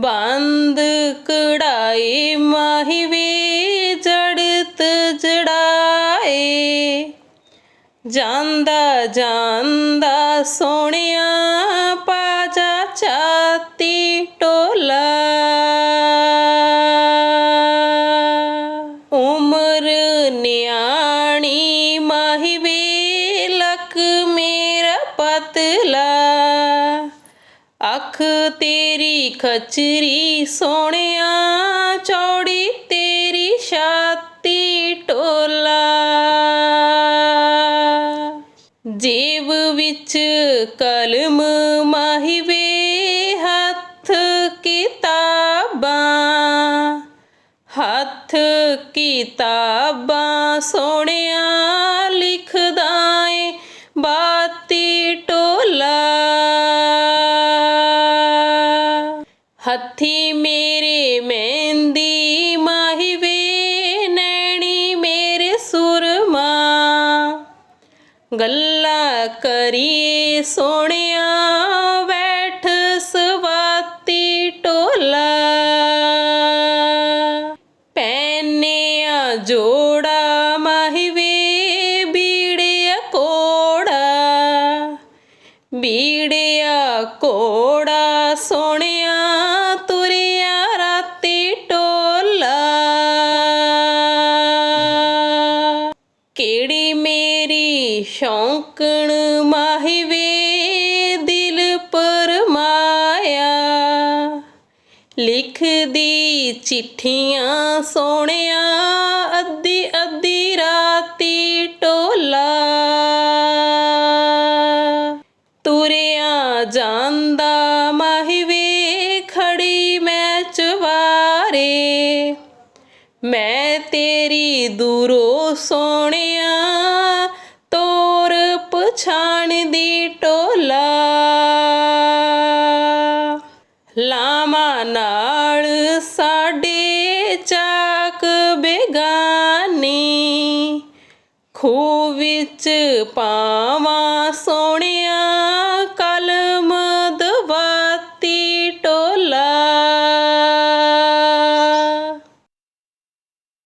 ਬੰਦ ਕੜਾਈ ਮਾਹੀ ਵੇ ਜੜਤ ਜੜਾਏ। ਜਾਂਦਾ ਜਾਂਦਾ ਸੋਹਣਿਆ ਪਾਜਾ ਚਾਤੀ ਟੋਲਾ। ਉਮਰ ਨਿਆਣੀ ਮਾਹੀ ਵੇ ਲਕ ਮੇਰਾ ਪਤਲਾ। ਅੱਖ ਤੇਰੀ ਖਚਰੀ, ਸੋਹਣਿਆ ਚੌੜੀ ਤੇਰੀ ਛਾਤੀ ਟੋਲਾ। ਜੀਵ ਵਿੱਚ ਕਲਮ ਮਾਹੀਵੇ ਹੱਥ ਕਿਤਾਬਾਂ। ਹੱਥ ਕਿਤਾਬਾਂ ਸੋਹਣਿਆ ਲਿਖਦਾ ਹੱਥੀ ਮੇਰੇ ਮਹਿੰਦੀ ਮਾਹੀਵੇ ਨੈਣੀ ਮੇਰੇ ਸੁਰਮਾ। ਗੱਲਾਂ ਕਰੀਏ ਸੋਹਣਿਆ, ਬੈਠ ਸਵਾਤੀ ਟੋਲਾ। ਪੈਨਿਆ ਜੋੜਾ ਮਾਹੀਵੇ ਬੀੜਿਆ ਕੋੜਾ। ਬੀੜਿਆ ਕੋੜਾ ਸੋਹਣਿਆ ਕਿਹੜੀ ਮੇਰੀ ਸ਼ੌਂਕਣ ਮਾਹੀਵੇ ਦਿਲ ਪਰਮਾਇਆ ਲਿਖਦੀ ਚਿੱਠੀਆਂ ਸੋਹਣਿਆ ਅੱਧੀ ਅੱਧੀ ਰਾਤੀ ਟੋਲਾ। ਤੁਰਿਆ ਜਾਂਦਾ ਮੈਂ ਤੇਰੀ ਦੂਰੋਂ ਸੋਹਣਿਆ ਤੋਰ ਪਛਾਣ ਦੀ ਟੋਲਾ। ਲਾਮਾ ਨਾਲ ਸਾਡੇ ਚਾਕ ਬੇਗਾਨੀ ਖੂ ਵਿੱਚ ਪਾਵਾਂ ਸੋਹਣਿਆ